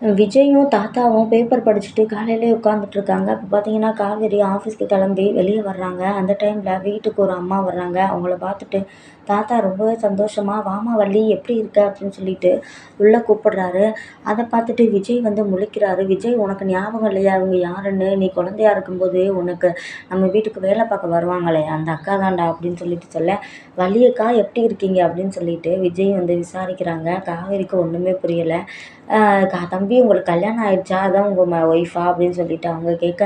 விஜயும் தாத்தாவும் பேப்பர் படிச்சுட்டு காலையிலே உட்காந்துட்ருக்காங்க இப்போ பார்த்தீங்கன்னா காவேரி ஆஃபீஸ்க்கு கிளம்பி வெளியே வர்றாங்க. அந்த டைமில் வீட்டுக்கு ஒரு அம்மா வர்றாங்க. அவங்கள பார்த்துட்டு தாத்தா ரொம்பவே சந்தோஷமா வாமா வள்ளி எப்படி இருக்க? அப்படின்னு சொல்லிட்டு உள்ளே கூப்பிடுறாரு. அதை பார்த்துட்டு விஜய் வந்து முழிக்கிறாரு. விஜய் உனக்கு ஞாபகம் இல்லையா? அவங்க யாருன்னு? நீ குழந்தையா இருக்கும்போது உனக்கு நம்ம வீட்டுக்கு வேலை பார்க்க வருவாங்களே? அந்த அக்கா தான்டா அப்படின்னு சொல்லிட்டு சொல்ல வள்ளியக்கா எப்படி இருக்கீங்க? அப்படின்னு சொல்லிட்டு விஜய் வந்து விசாரிக்கிறாங்க. காவேரிக்கு ஒன்றுமே புரியலை. தம்பி உங்களுக்கு கல்யாணம் ஆயிடுச்சா? அதான் உங்கள் ம ஒய்ஃபா அப்படின்னு சொல்லிட்டு அவங்க கேட்க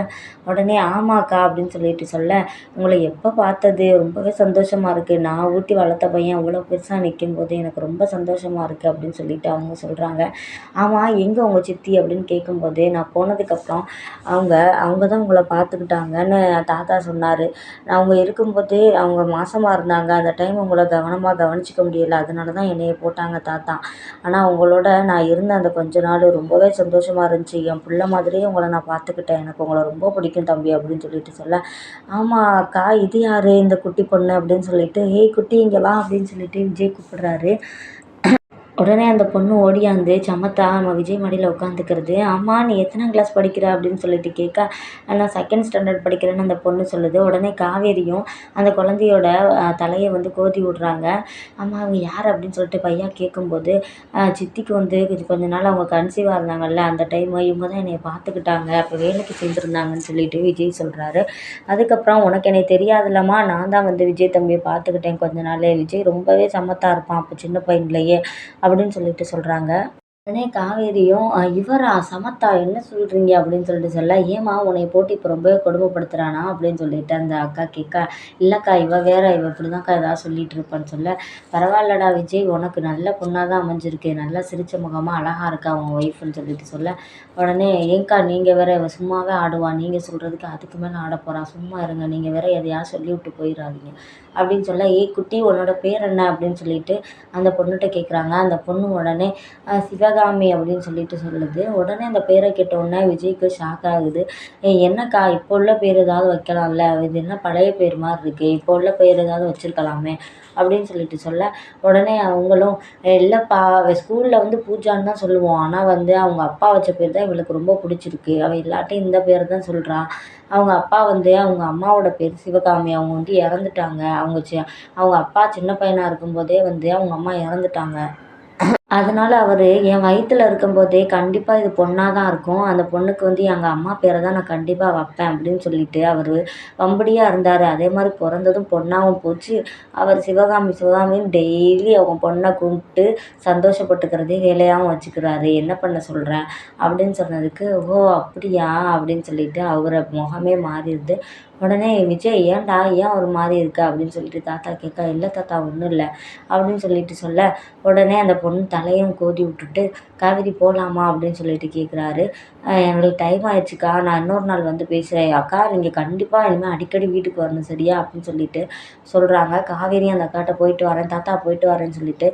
உடனே ஆமாக்கா அப்படின்னு சொல்லிட்டு சொல்ல உங்களை எப்போ பார்த்தது? ரொம்பவே சந்தோஷமாக இருக்குது நான் ஊட்டி வளர்த்த பையன் அவ்வளோ பெருசாக நிற்கும்போது எனக்கு ரொம்ப சந்தோஷமாக இருக்குது அப்படின்னு சொல்லிட்டு அவங்க சொல்கிறாங்க ஆமாம் எங்கே உங்கள் சித்தி அப்படின்னு கேட்கும்போது நான் போனதுக்கப்புறம் அவங்க அவங்க தான் உங்களை பார்த்துக்கிட்டாங்கன்னு தாத்தா சொன்னார். அவங்க இருக்கும்போது அவங்க மாசமாக இருந்தாங்க. அந்த டைம் உங்களை கவனமாக கவனிச்சிக்க முடியல. அதனால தான் என்னைய போட்டாங்க தாத்தா. ஆனால் உங்களோட நான் இருந்த அந்த கொஞ்ச நாள் ரொம்பவே சந்தோஷமாக இருந்துச்சு. என் பிள்ளை மாதிரியே உங்களை நான் பார்த்துக்கிட்டேன். எனக்கு உங்களை ரொம்ப பிடிக்கும் தம்பி அப்படின்னு சொல்லிட்டு சொல்ல ஆமாம் அக்கா இது யார்? இந்த குட்டி பொண்ணு? அப்படின்னு சொல்லிட்டு ஹேய் குட்டி இங்கே வா அப்படின்னு சொல்லிட்டு விஜய் கூப்பிடுறாரு உடனே அந்த பொண்ணு ஓடியாந்து சமத்தா நம்ம விஜய் மடியில் உட்காந்துக்கிறது அம்மா நீ எத்தனாம் கிளாஸ் படிக்கிற? அப்படின்னு சொல்லிட்டு கேட்க நான் செகண்ட் ஸ்டாண்டர்ட் படிக்கிறேன்னு அந்த பொண்ணு சொல்லுது. உடனே காவேரியும் அந்த குழந்தையோட தலையை வந்து கோதி விடுறாங்க. அம்மா அவங்க யார்? அப்படின்னு சொல்லிட்டு பையன் கேட்கும்போது சித்திக்கு வந்து கொஞ்சம் கொஞ்ச நாள் அவங்க கன்சீவாக இருந்தாங்கல்ல. அந்த டைம் இவங்க தான் என்னை பார்த்துக்கிட்டாங்க அப்போ வேலைக்கு சேர்ந்துருந்தாங்கன்னு சொல்லிட்டு விஜய் சொல்கிறாரு அதுக்கப்புறம் உனக்கு என்னை தெரியாதுல்லம்மா. நான் தான் வந்து விஜய் தம்பியை பார்த்துக்கிட்டேன் கொஞ்ச நாள். விஜய் ரொம்பவே சமத்தாக இருப்பான். அப்போ சின்ன பையன்லேயே. அப்படின்னு சொல்லிட்டு சொல்கிறாங்க உடனே காவேரியும் இவரா சமத்தா என்ன சொல்கிறீங்க அப்படின்னு சொல்லிட்டு சொல்ல ஏம்மா உன்னை போட்டு இப்போ ரொம்பவே கொடுமைப்படுத்துகிறானா அப்படின்னு சொல்லிட்டு அந்த அக்கா கேட்க இல்லைக்கா இவ வேற இவ இப்படி தான்க்கா ஏதாவது சொல்லிட்டு இருப்பான்னு சொல்ல பரவாயில்லடா விஜய் உனக்கு நல்ல பொண்ணாக தான் அமைஞ்சிருக்கு நல்லா சிரிச்ச முகமாக அழகாக இருக்கா உன் ஒய்ஃப்னு சொல்லிட்டு சொல்ல உடனே ஏங்க்கா நீங்கள் வேற இவ சும்மாவே ஆடுவா நீங்கள் சொல்கிறதுக்கு அதுக்கு மேலே ஆட போகிறா சும்மா இருங்க நீங்கள் வேற எதையாவது சொல்லி விட்டு போயிடாதீங்க அப்படின்னு சொல்ல ஏய் குட்டி உன்னோட பேர் என்ன அப்படின்னு சொல்லிட்டு அந்த பொண்ணுகிட்ட கேட்குறாங்க அந்த பொண்ணு உடனே சிவக சிவகாமி அப்படின்னு சொல்லிட்டு சொல்லுது. உடனே அந்த பேரை கேட்டவுடனே விஜய்க்கு ஷாக் ஆகுது. என்னக்கா இப்போ உள்ள பேர் ஏதாவது வைக்கலாம்ல? இது என்ன பழைய பேர் மாதிரி இருக்குது இப்போ உள்ள பேர் ஏதாவது வச்சுருக்கலாமே? அப்படின்னு சொல்லிட்டு சொல்ல உடனே அவங்களும் இல்லைப்பா அவள் ஸ்கூலில் வந்து பூஜான்னு தான் சொல்லுவோம் ஆனால் வந்து அவங்க அப்பா வச்ச பேர் தான் இவளுக்கு ரொம்ப பிடிச்சிருக்கு. அவள் எல்லாட்டையும் இந்த பேர் தான் சொல்கிறா அவங்க அப்பா வந்து அவங்க அம்மாவோட பேர் சிவகாமி. அவங்க வந்து இறந்துட்டாங்க. அவங்க அவங்க அப்பா சின்ன பையனாக இருக்கும்போதே வந்து அவங்க அம்மா இறந்துட்டாங்க. அதனால் அவர் என் வயிற்றுல இருக்கும்போதே கண்டிப்பாக இது பொண்ணாக தான் இருக்கும். அந்த பொண்ணுக்கு வந்து எங்கள் அம்மா பேரை தான் நான் கண்டிப்பாக வைப்பேன் அப்படின்னு சொல்லிட்டு அவர் வம்படியாக இருந்தார். அதே மாதிரி பிறந்ததும் பொண்ணாகவும் போச்சு. அவர் சிவகாமி சிவகாமின்னு டெய்லி அவங்க பொண்ணை கூப்பிட்டு சந்தோஷப்பட்டுக்கிறதே வேலையாகவும் வச்சுக்கிறாரு. என்ன பண்ண சொல்கிறேன் அப்படின்னு சொன்னதுக்கு ஓ அப்படியா? அப்படின்னு சொல்லிட்டு அவரை முகமே மாறிடுது. உடனே விஜய் ஏன்டா ஏன் ஒரு மாதிரி இருக்க? அப்படின்னு சொல்லிட்டு தாத்தா கேட்க இல்லை தாத்தா ஒன்றும் இல்லை. அப்படின்னு சொல்லிட்டு சொல்ல உடனே அந்த பொண்ணு தலையும் கோதி விட்டுட்டு காவேரி போகலாமா அப்படின்னு சொல்லிட்டு கேட்குறாரு எங்களுக்கு டைம் ஆயிடுச்சுக்கா. நான் இன்னொரு நாள் வந்து பேசுகிறேன் அக்கா நீங்கள் கண்டிப்பாக இனிமேல் அடிக்கடி வீட்டுக்கு வரணும் சரியா? அப்படின்னு சொல்லிட்டு சொல்கிறாங்க காவேரி அந்த அக்காட்ட போயிட்டு வரேன். தாத்தா போயிட்டு வரேன்னு சொல்லிட்டு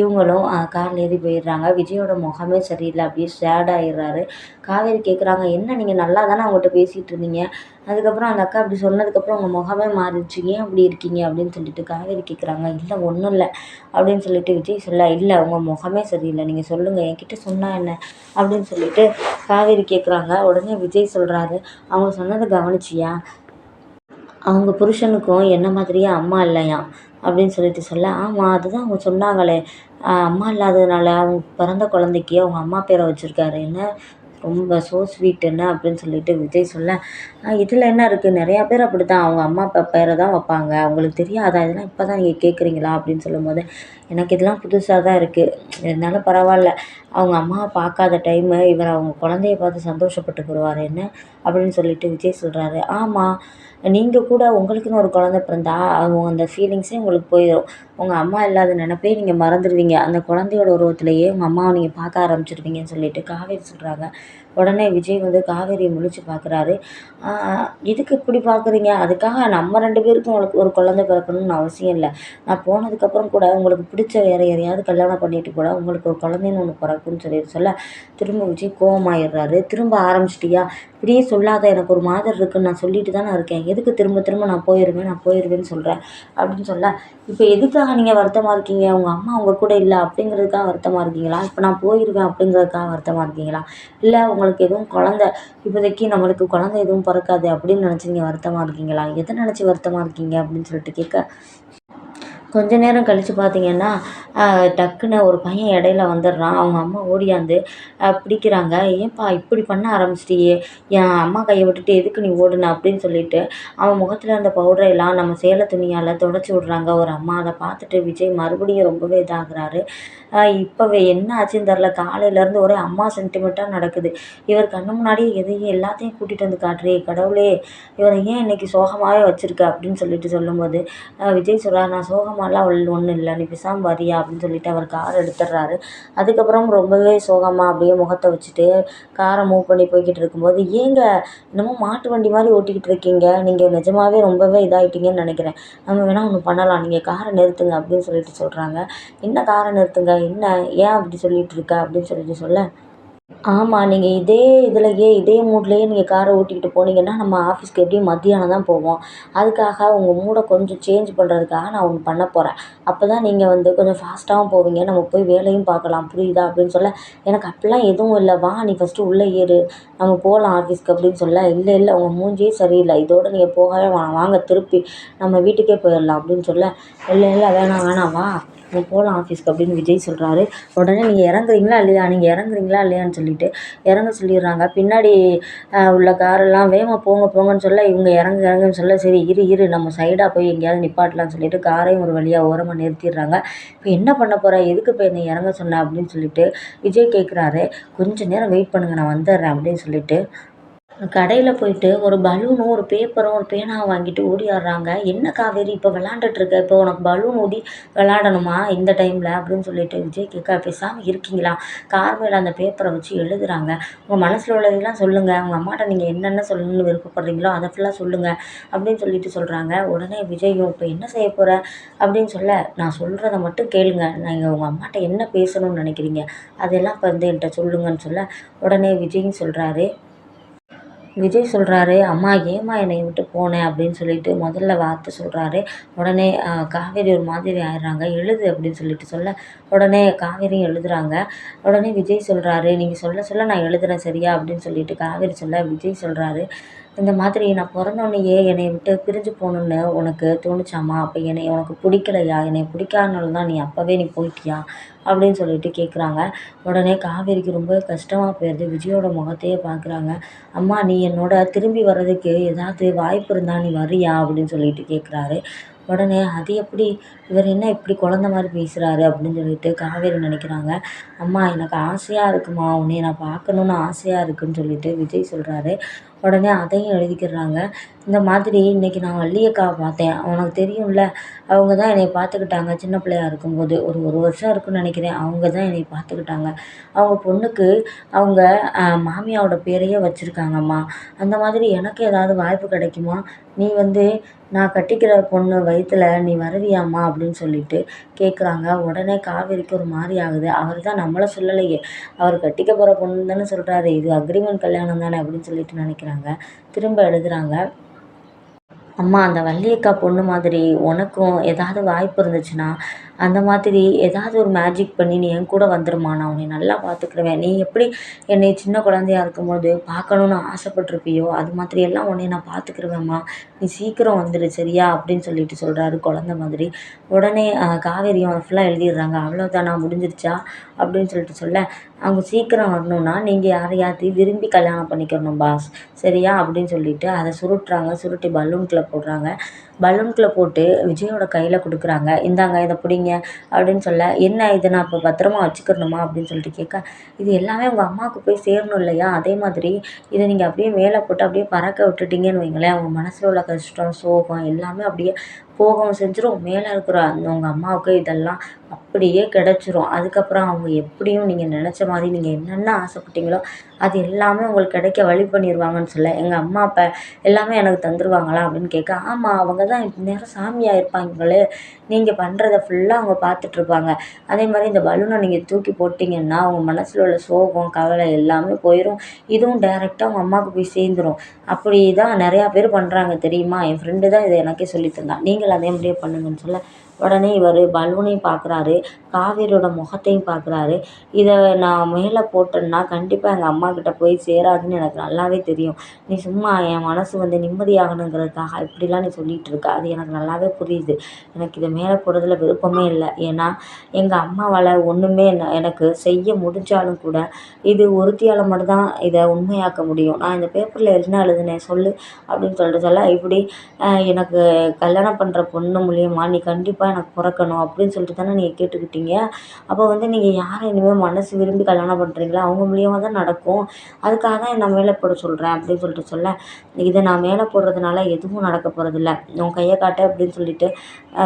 இவங்களும் காரில் ஏறி போயிடுறாங்க. விஜயோட முகமே சரியில்லை. அப்படியே சேட் ஆயிடுறாரு. காவேரி கேட்குறாங்க என்ன நீங்கள் நல்லா தானே அவங்ககிட்ட பேசிகிட்டு இருந்தீங்க? அதுக்கப்புறம் அந்த அக்கா அப்படி சொன்னதுக்கப்புறம் உங்கள் முகமே மாறிடுச்சு. ஏன் அப்படி இருக்கீங்க? அப்படின்னு சொல்லிட்டு காவேரி கேட்குறாங்க இல்லை ஒன்றும் இல்லை. அப்படின்னு சொல்லிட்டு விஜய் சொல்ல இல்லை உங்கள் முகமே சரியில்லை. நீங்கள் சொல்லுங்கள் என்கிட்ட சொன்னால் என்ன? அப்படின்னு சொல்லிட்டு காவேரி கேட்குறாங்க உடனே விஜய் சொல்கிறாரு அவங்க சொன்னதை கவனிச்சியா? அவங்க புருஷனுக்கும் என்ன மாதிரியே அம்மா இல்லையாம் அப்படின்னு சொல்லிட்டு சொல்ல ஆமாம் அதுதான் அவங்க சொன்னாங்களே. அம்மா இல்லாததுனால அவங்க பிறந்த குழந்தைக்கு அவங்க அம்மா பேரை வச்சுருக்காரு. என்ன? ரொம்ப ஸோ ஸ்வீட் என்ன அப்படின்னு சொல்லிட்டு விஜய் சொல்ல இதில் என்ன இருக்குது நிறையா பேர் அப்படி தான் அவங்க அம்மா அப்பா பேரை தான் வைப்பாங்க. அவங்களுக்கு தெரியாதா? இதெல்லாம் இப்போ தான் நீங்கள் கேட்குறீங்களா அப்படின்னு சொல்லும்போது எனக்கு இதெல்லாம் புதுசாக தான் இருக்குது இருந்தாலும் பரவாயில்ல. அவங்க அம்மாவை பார்க்காத டைமு இவர் அவங்க குழந்தைய பார்த்து சந்தோஷப்பட்டு போடுவார் என்ன? அப்படின்னு சொல்லிட்டு விஜய் சொல்கிறாரு ஆமாம் நீங்கள் கூட உங்களுக்குன்னு ஒரு குழந்த பிறந்தா அவங்க அந்த ஃபீலிங்ஸே உங்களுக்கு போயிடும் உங்கள் அம்மா இல்லாத நினப்பே நீங்கள் மறந்துடுவீங்க. அந்த குழந்தையோட உருவத்திலேயே உங்கள் அம்மாவை நீங்கள் பார்க்க ஆரம்பிச்சிருவீங்கன்னு சொல்லிட்டு காவேரி சொல்கிறாங்க உடனே விஜய் வந்து காவேரியை முழிச்சு பார்க்குறாரு. எதுக்கு இப்படி பார்க்குறீங்க? அதுக்காக நம்ம ரெண்டு பேருக்கும் உங்களுக்கு ஒரு குழந்த பிறக்கணும்னு அவசியம் இல்லை. நான் போனதுக்கப்புறம் கூட உங்களுக்கு பிடிச்ச வேறு யாரையாவது கல்யாணம் பண்ணிட்டு கூட உங்களுக்கு ஒரு குழந்தைன்னு ஒன்று பிறக்கும்னு சொல்லி சொல்ல திரும்ப விஜய் கோவமாயிடுறாரு. திரும்ப ஆரம்பிச்சிட்டியா? இப்படியே சொல்லாத எனக்கு ஒரு மாதிரி இருக்குன்னு நான் சொல்லிட்டு நான் இருக்கேன். எதுக்கு திரும்ப திரும்ப நான் போயிடுவேன் நான் போயிடுவேன்னு சொல்கிறேன் அப்படின்னு சொல்ல இப்போ எதுக்காக நீங்கள் வருத்தமாக இருக்கீங்க? உங்கள் அம்மா உங்கள் கூட இல்லை அப்படிங்கிறதுக்காக வருத்தமாக இருக்கீங்களா? இப்போ நான் போயிடுவேன் அப்படிங்கிறதுக்காக வருத்தமாக இருக்கீங்களா? இல்லை உங்களுக்கு எதுவும் குழந்த இப்போதைக்கு நம்மளுக்கு குழந்த எதுவும் பிறக்காது அப்படின்னு நினச்சி நீங்கள் வருத்தமாக இருக்கீங்களா? எதை நினச்சி வருத்தமாக இருக்கீங்க அப்படின்னு சொல்லிட்டு கேட்க கொஞ்ச நேரம் கழித்து பார்த்தீங்கன்னா டக்குன்னு ஒரு பையன் இடையில வந்துடுறான். அவங்க அம்மா ஓடியாந்து பிடிக்கிறாங்க. ஏன்ப்பா இப்படி பண்ண ஆரம்பிச்சிட்டியே? என் அம்மா கையை விட்டுட்டு எதுக்கு நீ ஓடுன? அப்படின்னு சொல்லிட்டு அவன் முகத்தில் இருந்த பவுடரை எல்லாம் நம்ம சேலை துணியால் தொடச்சி விட்றாங்க. ஒரு அம்மா அதை பார்த்துட்டு விஜய் மறுபடியும் ரொம்பவே இதாகிறாரு. இப்போவே என்ன ஆச்சுன்னு தெரில காலையிலேருந்து ஒரே அம்மா சென்டிமெண்ட்டாக நடக்குது. இவர் கண்ணு முன்னாடியே எதையும் எல்லாத்தையும் கூட்டிகிட்டு வந்து காட்டுறே கடவுளே இவரை ஏன் இன்றைக்கி சோகமாகவே வச்சுருக்க அப்படின்னு சொல்லிட்டு சொல்லும்போது விஜய் சொல்கிறார் நான் சோகமாலாம் ஒன்றும் இல்லை. நீ பேசாமல் வரியா? அப்படின்னு சொல்லிட்டு அவர் கார் எடுத்துடுறாரு. அதுக்கப்புறம் ரொம்பவே சோகமாக அப்படியே முகத்தை வச்சுட்டு காரை மூவ் பண்ணி போய்கிட்டு இருக்கும்போது ஏங்க என்னமோ மாட்டு வண்டி மாதிரி ஓட்டிக்கிட்டு இருக்கீங்க. நீங்கள் நிஜமாகவே ரொம்பவே இதாகிட்டீங்கன்னு நினைக்கிறேன். நம்ம வேணால் ஒன்று பண்ணலாம். நீங்கள் காரை நிறுத்துங்க அப்படின்னு சொல்லிட்டு சொல்கிறாங்க என்ன காரை நிறுத்துங்க? என்ன ஏன் அப்படி சொல்லிகிட்ருக்க அப்படின்னு சொல்லிட்டு சொல்ல. ஆமாம் நீங்கள் இதே இதுலேயே இதே மூட்லேயே நீங்கள் காரை ஓட்டிக்கிட்டு போனீங்கன்னா நம்ம ஆஃபீஸ்க்கு எப்படியும் மத்தியானம் தான் போவோம். அதுக்காக உங்கள் மூடை கொஞ்சம் சேஞ்ச் பண்ணுறதுக்காக நான் ஒன்று பண்ண போகிறேன் அப்போ தான் நீங்கள் வந்து கொஞ்சம் ஃபாஸ்ட்டாகவும் போவீங்க. நம்ம போய் வேலையும் பார்க்கலாம். புரியுதா அப்படின்னு சொல்ல. எனக்கு அப்படிலாம் எதுவும் இல்லை. வா நீ ஃபஸ்ட்டு உள்ளே ஏறு. நம்ம போகலாம் ஆஃபீஸ்க்கு அப்படின்னு சொல்ல. இல்லை இல்லை உங்கள் மூஞ்சியே சரியில்லை. இதோடு நீங்கள் போகவே வாங்க திருப்பி நம்ம வீட்டுக்கே போயிடலாம் அப்படின்னு சொல்ல. இல்லை இல்லை வேணாம் வேணாம். வா. நம்ம போகலாம் ஆஃபீஸ்க்கு அப்படின்னு விஜய் சொல்கிறாரு உடனே நீங்கள் இறங்குறீங்களா இல்லையா? நீங்கள் இறங்குறீங்களா இல்லையான்னு சொல்லிட்டு இறங்க சொல்லிடுறாங்க. பின்னாடி உள்ள காரெல்லாம் வேகமாக போங்க போங்கன்னு சொல்ல இவங்க இறங்கு இறங்குன்னு சொல்ல சரி இரு இரு நம்ம சைடாக போய் எங்கேயாவது நிப்பாட்டலாம்னு சொல்லிட்டு காரையும் ஒரு வழியாக ஓரமாக நிறுத்திடுறாங்க. இப்போ என்ன பண்ண போகிற எதுக்கு இப்போ என்னை இறங்க சொன்ன அப்படின்னு சொல்லிட்டு விஜய் கேட்குறாரு கொஞ்சம் நேரம் வெயிட் பண்ணுங்கள் நான் வந்துடுறேன் அப்படின்னு சொல்லிட்டு கடையில் போயிட்டு ஒரு பலூனும் ஒரு பேப்பரும் ஒரு பேனாவும் வாங்கிட்டு ஓடியாடுறாங்க. என்ன காவேரி இப்போ விளாண்டுட்ருக்க இப்போ உனக்கு பலூன் ஊதி விளாடணுமா இந்த டைமில் அப்படின்னு சொல்லிட்டு விஜய் கேட்க பேசாமல் இருக்கீங்களா? கார் மேலே அந்த பேப்பரை வச்சு எழுதுகிறாங்க உங்கள் மனசில் உள்ளதெல்லாம் சொல்லுங்கள் உங்கள் அம்மாட்ட நீங்கள் என்னென்ன சொல்லணும்னு விருப்பப்படுறீங்களோ அதை ஃபுல்லாக சொல்லுங்கள் அப்படின்னு சொல்லிட்டு சொல்கிறாங்க உடனே விஜயும் இப்போ என்ன செய்ய போகிற அப்படின்னு சொல்ல நான் சொல்கிறத மட்டும் கேளுங்க. நீங்கள் உங்கள் அம்மாட்ட என்ன பேசணும்னு நினைக்கிறீங்க? அதெல்லாம் இப்போ வந்து என்கிட்ட சொல்லுங்கன்னு சொல்ல உடனே விஜயும் சொல்கிறாரு விஜய் சொல்கிறாரு அம்மா ஏம்மா என்னை விட்டு போனேன் அப்படின்னு சொல்லிட்டு முதல்ல வார்த்தை சொல்கிறாரு உடனே காவேரி ஒரு மாதிரி ஆயிடுறாங்க எழுது அப்படின்னு சொல்லிட்டு சொல்ல உடனே காவேரியும் எழுதுகிறாங்க உடனே விஜய் சொல்கிறாரு நீங்கள் சொல்ல சொல்ல நான் எழுதுகிறேன் சரியா? அப்படின்னு சொல்லிட்டு காவேரி சொல்ல விஜய் சொல்கிறாரு இந்த மாதிரி நான் பிறந்தோன்னையே என்னை விட்டு பிரிஞ்சு போகணுன்னு உனக்கு தோணுச்சாம்மா? அப்போ என்னை உனக்கு பிடிக்கலையா? என்னை பிடிக்காதனால தான் நீ அப்போவே நீ போயிட்டியா? அப்படின்னு சொல்லிட்டு கேட்குறாங்க உடனே காவேரிக்கு ரொம்ப கஷ்டமாக போயிடுது விஜயோட முகத்தையே பார்க்குறாங்க அம்மா நீ என்னோட திரும்பி வர்றதுக்கு ஏதாவது வாய்ப்பு இருந்தால் நீ வரியா அப்படின்னு சொல்லிட்டு கேட்குறாரு உடனே அது எப்படி? இவர் என்ன இப்படி குழந்த மாதிரி பேசுகிறாரு அப்படின்னு சொல்லிட்டு காவேரி நினைக்கிறாங்க. அம்மா எனக்கு ஆசையாக இருக்குமா? உன்னை நான் பார்க்கணுன்னு ஆசையாக இருக்குன்னு சொல்லிட்டு விஜய் சொல்கிறாரு உடனே அதையும் எழுதிக்கிறாங்க. இந்த மாதிரி இன்றைக்கி நான் வள்ளியக்காவை பார்த்தேன். உனக்கு தெரியும்ல அவங்க தான் என்னை பார்த்துக்கிட்டாங்க. சின்ன பிள்ளையா இருக்கும்போது ஒரு ஒரு வருஷம் இருக்குன்னு நினைக்கிறேன். அவங்க தான் என்னை பார்த்துக்கிட்டாங்க. அவங்க பொண்ணுக்கு அவங்க மாமியாரோட பேரையே வச்சுருக்காங்கம்மா. அந்த மாதிரி எனக்கு ஏதாவது வாய்ப்பு கிடைக்குமா? நீ வந்து நான் கட்டிக்கிற பொண்ணு வயிற்றுல நீ வருவியாம்மா அப்படின்னு சொல்லிட்டு கேட்குறாங்க உடனே காவேரிக்கு ஒரு மாதிரி ஆகுது. அவர் தான் நம்மளை சொல்லலையே. அவர் கட்டிக்க போகிற பொண்ணு தானே சொல்கிறாரு இது அக்ரிமெண்ட் கல்யாணம் தானே அப்படின்னு சொல்லிட்டு நினைக்கிறேன் நினைக்கிறாங்க திரும்ப எழுதுகிறாங்க அம்மா அந்த வள்ளியக்கா பொண்ணு மாதிரி உனக்கும் ஏதாவது வாய்ப்பு இருந்துச்சுன்னா அந்த மாதிரி ஏதாவது ஒரு மேஜிக் பண்ணி நீ என் கூட வந்துடும்மா நான் உன்னை நல்லா பார்த்துக்கிருவேன் நீ எப்படி என்னை சின்ன குழந்தையா இருக்கும்போது பார்க்கணுன்னு ஆசைப்பட்ருப்பியோ அது மாதிரி எல்லாம் உன்னை நான் பார்த்துக்கிருவேம்மா நீ சீக்கிரம் வந்துடு சரியா? அப்படின்னு சொல்லிட்டு சொல்கிறாரு குழந்த மாதிரி. உடனே காவேரியும் அதை ஃபுல்லாக எழுதிடுறாங்க. அவ்வளோதானா முடிஞ்சிருச்சா? அப்படின்னு சொல்லிட்டு சொல்ல அவங்க சீக்கிரம் வரணுன்னா நீங்கள் யாரையாத்தையும் விரும்பி கல்யாணம் பண்ணிக்கணும் பாஸ் சரியா? அப்படின்னு சொல்லிட்டு அதை சுருட்டுறாங்க. சுருட்டி பலூன்குள்ளே போடுறாங்க. பலூன்குள்ளே போட்டு விஜயோட கையில் கொடுக்குறாங்க. இந்தாங்க இதை பிடிங்க அப்படின்னு சொல்ல என்ன இதை? நான் இப்போ பத்திரமா வச்சுக்கிறணுமா அப்படின்னு சொல்லிட்டு கேட்க இது எல்லாமே உங்கள் அம்மாவுக்கு போய் சேரணும் இல்லையா? அதே மாதிரி இதை நீங்கள் அப்படியே மேலே போட்டு அப்படியே பறக்க விட்டுட்டீங்கன்னு வைங்களேன் அவங்க மனசில் உள்ள கஷ்டம் சோகம் எல்லாமே அப்படியே போகவும் செஞ்சிடும் மேலே இருக்கிற அந்த உங்கள் அம்மாவுக்கு இதெல்லாம் அப்படியே கிடச்சிரும். அதுக்கப்புறம் அவங்க எப்படியும் நீங்கள் நினச்ச மாதிரி நீங்கள் என்னென்ன ஆசைப்பட்டீங்களோ அது எல்லாமே உங்களுக்கு கிடைக்க வழி பண்ணிடுவாங்கன்னு சொல்ல எங்கள் அம்மா அப்பா எல்லாமே எனக்கு தந்துடுவாங்களா அப்படின்னு கேட்க ஆமாம் அவங்க தான் இந்நேரம் சாமியாக இருப்பாங்களே நீங்கள் பண்ணுறத ஃபுல்லாக அவங்க பார்த்துட்ருப்பாங்க. அதே மாதிரி இந்த பலூனை நீங்கள் தூக்கி போட்டிங்கன்னா அவங்க மனசில் உள்ள சோகம் கவலை எல்லாமே போயிடும் இதுவும் டைரெக்டாக அவங்க அம்மாவுக்கு போய் சேர்ந்துடும் அப்படி தான் நிறையா பேர் பண்ணுறாங்க தெரியுமா? என் ஃப்ரெண்டு தான் இதை எனக்கே சொல்லி தந்தான் நீங்கள் அதே மாதிரியே பண்ணுங்கன்னு சொல்ல உடனே இவர் பலூனையும் பார்க்குறாரு காவேரியோட முகத்தையும் பார்க்குறாரு இதை நான் மேலே போட்டேன்னா கண்டிப்பாக எங்கள் அம்மாக்கிட்ட போய் சேராதுன்னு எனக்கு நல்லாவே தெரியும். நீ சும்மா என் மனசு வந்து நிம்மதியாகணுங்கிறதுக்காக இப்படிலாம் நீ சொல்லிகிட்டு இருக்க. அது எனக்கு நல்லாவே புரியுது. எனக்கு இதை மேலே போடுறதுல விருப்பமே இல்லை. ஏன்னா எங்கள் அம்மாவால் ஒன்றுமே என்ன எனக்கு செய்ய முடிஞ்சாலும் கூட இது ஒருத்தியால் மட்டும்தான் இதை உண்மையாக்க முடியும். நான் இந்த பேப்பரில் என்ன எழுதுனேன் சொல்லு அப்படின்னு சொல்லிட்டு சொல்ல இப்படி எனக்கு கல்யாணம் பண்ணுற பொண்ணு மூலியமாக நீ கண்டிப்பாக எனக்கு பிறக்கணும் அப்படின்னு சொல்லிட்டு தானே நீங்கள் கேட்டுக்கிட்டீங்க. அப்போ வந்து நீங்கள் யாரை இனிமேல் மனசு விரும்பி கல்யாணம் பண்ணுறீங்களோ அவங்க மூலியமாக தான் நடக்கும். அதுக்காக தான் நான் மேலே போட சொல்கிறேன் அப்படின்னு சொல்லிட்டு சொல்ல. இதை நான் மேலே போடுறதுனால எதுவும் நடக்க போகிறதில்ல உன் கையை காட்டு அப்படின்னு சொல்லிட்டு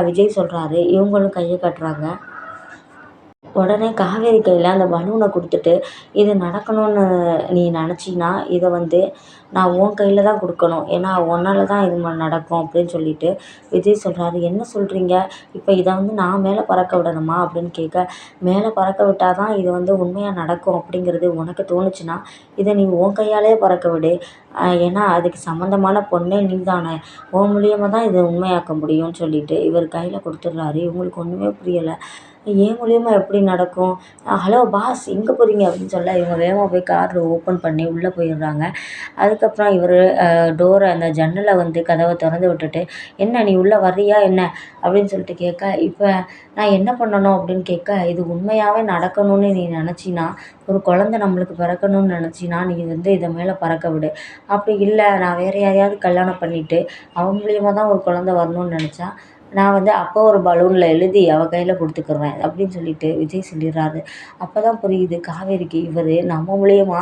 விஜய் சொல்கிறாரு இவங்களும் கையை காட்டுறாங்க. உடனே காவேரி கையில் அந்த பலூனை கொடுத்துட்டு இது நடக்கணும்னு நீ நினச்சின்னா இதை வந்து நான் உன் கையில் தான் கொடுக்கணும். ஏன்னா உன்னால் தான் இது நடக்கும் அப்படின்னு சொல்லிட்டு விஜய் சொல்கிறாரு என்ன சொல்கிறீங்க இப்போ இதை வந்து நான் மேலே பறக்க விடணுமா? அப்படின்னு கேட்க மேலே பறக்க விட்டால் தான் இது வந்து உண்மையாக நடக்கும் அப்படிங்கிறது உனக்கு தோணுச்சுன்னா இதை நீ உன் கையாலே பறக்க விடு. ஏன்னா அதுக்கு சம்மந்தமான பொண்ணே நீ தானே. உன் மூலியமாக தான் இதை உண்மையாக்க முடியும்னு சொல்லிட்டு இவர் கையில் கொடுத்துட்றாரு. இவங்களுக்கு ஒன்றுமே புரியலை. என் மூலியமாக எப்படி நடக்கும்? ஹலோ பாஸ் எங்கே போகிறீங்க அப்படின்னு சொல்ல இவங்க வேகமாக போய் கார் ஓப்பன் பண்ணி உள்ளே போயிடுறாங்க. அதுக்கப்புறம் இவர் டோரை அந்த ஜன்னலை வந்து கதவை திறந்து விட்டுட்டு என்ன நீ உள்ளே வர்றியா? என்ன? அப்படின்னு சொல்லிட்டு கேட்க இப்போ நான் என்ன பண்ணணும்? அப்படின்னு கேட்க இது உண்மையாகவே நடக்கணும்னு நீ நினச்சின்னா ஒரு குழந்த நம்மளுக்கு பிறக்கணும்னு நினச்சின்னா நீ வந்து இதை மேலே பறக்க விடு. அப்படி இல்லை நான் வேறு யாரையாவது கல்யாணம் பண்ணிவிட்டு அவன் மூலியமாக தான் ஒரு குழந்த வரணும்னு நினச்சா நான் வந்து அப்போ ஒரு பலூனில் எழுதி அவள் கையில் கொடுத்துக்குறேன் அப்படின்னு சொல்லிட்டு விஜய் சொல்லிடுறாரு. அப்போ தான் புரியுது காவேரிக்கு இவர் நம்ம மூலியமா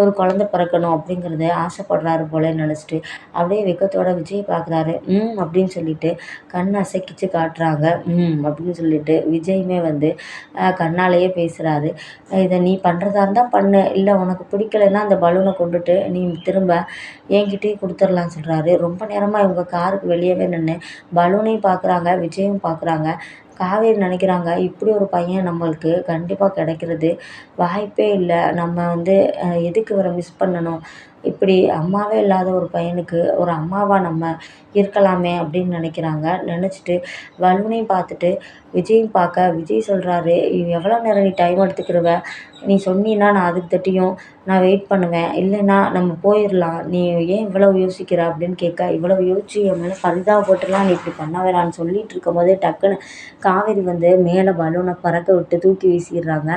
ஒரு குழந்த பிறக்கணும் அப்படிங்கிறத ஆசைப்படுறாரு போல நினச்சிட்டு அப்படியே வெக்கத்தோட விஜய் பார்க்குறாரு ம் அப்படின்னு சொல்லிட்டு கண் அசைக்கிச்சு காட்டுறாங்க. ம் அப்படின்னு சொல்லிட்டு விஜயுமே வந்து கண்ணாலேயே பேசுகிறாரு இதை நீ பண்ணுறதா இருந்தால் பண்ணு இல்லை உனக்கு பிடிக்கலைன்னா அந்த பலூனை கொண்டுட்டு நீ திரும்ப என்கிட்டயே கொடுத்துடலான்னு சொல்கிறாரு ரொம்ப நேரமாக இவங்க காருக்கு வெளியவே நின்று பலூனையும் பார்க்குறாரு பார்க்குறாங்க விஜயும் பார்க்குறாங்க. காவேரி நினைக்கிறாங்க இப்படி ஒரு பையன் நம்மளுக்கு கண்டிப்பாக கிடைக்கிறது. வாய்ப்பே இல்லை. நம்ம வந்து எதுக்கு இவரை மிஸ் பண்ணணும்? இப்படி அம்மாவே இல்லாத ஒரு பையனுக்கு ஒரு அம்மாவாக நம்ம இருக்கலாமே அப்படின்னு நினைக்கிறாங்க. நினச்சிட்டு வலுனையும் பார்த்துட்டு விஜயும் பார்க்க விஜய் சொல்கிறாரு எவ்வளோ நேரம் நீ டைம் எடுத்துக்கிருவ? நீ சொன்னீன்னா நான் அதுக்கு தட்டியும் நான் வெயிட் பண்ணுவேன். இல்லைன்னா நம்ம போயிடலாம் நீ ஏன் இவ்வளவு யோசிக்கிற? அப்படின்னு கேட்க இவ்வளவு யோசிச்சு என் மேலே பரிதாபப்பட்டுலாம் நீ இப்படி பண்ண வேணான்னு சொல்லிட்டு இருக்கும் போதே டக்குன்னு காவேரி வந்து மேலே பலூனை பறக்க விட்டு தூக்கி வீசிடுறாங்க.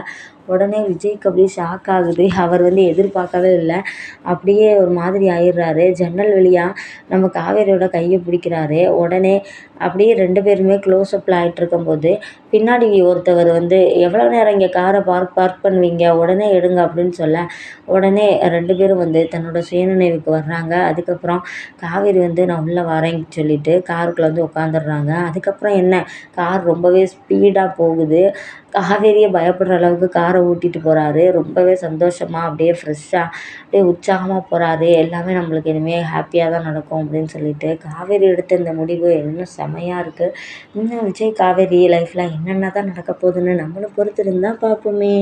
உடனே விஜய்க்கு அப்படியே ஷாக் ஆகுது. அவர் வந்து எதிர்பார்க்கவே இல்லை. அப்படியே ஒரு மாதிரி ஆயிடுறாரு. ஜன்னல் வழியாக நம்ம காவேரியோட கையை பிடிக்கிறாரு. உடனே அப்படியே ரெண்டு பேருமே க்ளோஸ்அப்பில் ஆகிட்டு இருக்கும்போது பின்னாடி ஒருத்தவர் வந்து எவ்வளோ நேரம் இங்கே காரை பார்க் பார்க் பண்ணுவீங்க? உடனே எடுங்க அப்படின்னு சொல்ல உடனே ரெண்டு பேரும் வந்து தன்னோட சுயநினைவுக்கு வர்றாங்க. அதுக்கப்புறம் காவேரி வந்து நான் உள்ளே வரேன்னு சொல்லிட்டு காருக்குள்ளே வந்து உட்காந்துடுறாங்க அதுக்கப்புறம் என்ன? கார் ரொம்பவே ஸ்பீடாக போகுது. காவேரியே பயப்படுற அளவுக்கு காரை ஓட்டிகிட்டு போகிறாரு ரொம்பவே சந்தோஷமாக அப்படியே ஃப்ரெஷ்ஷாக அப்படியே உற்சாகமாக போகிறாரு எல்லாமே நம்மளுக்கு இனிமேல் ஹாப்பியாக தான் நடக்கும் அப்படின்னு சொல்லிட்டு காவேரி எடுத்த இந்த முடிவு இன்னும் செமையாக இருக்குது இன்னும் விஜய் காவேரி லைஃப்பில் என்னென்ன தான் நடக்க போகுதுன்னு நம்மளும் பொறுத்திருந்து தான் பார்ப்போமே.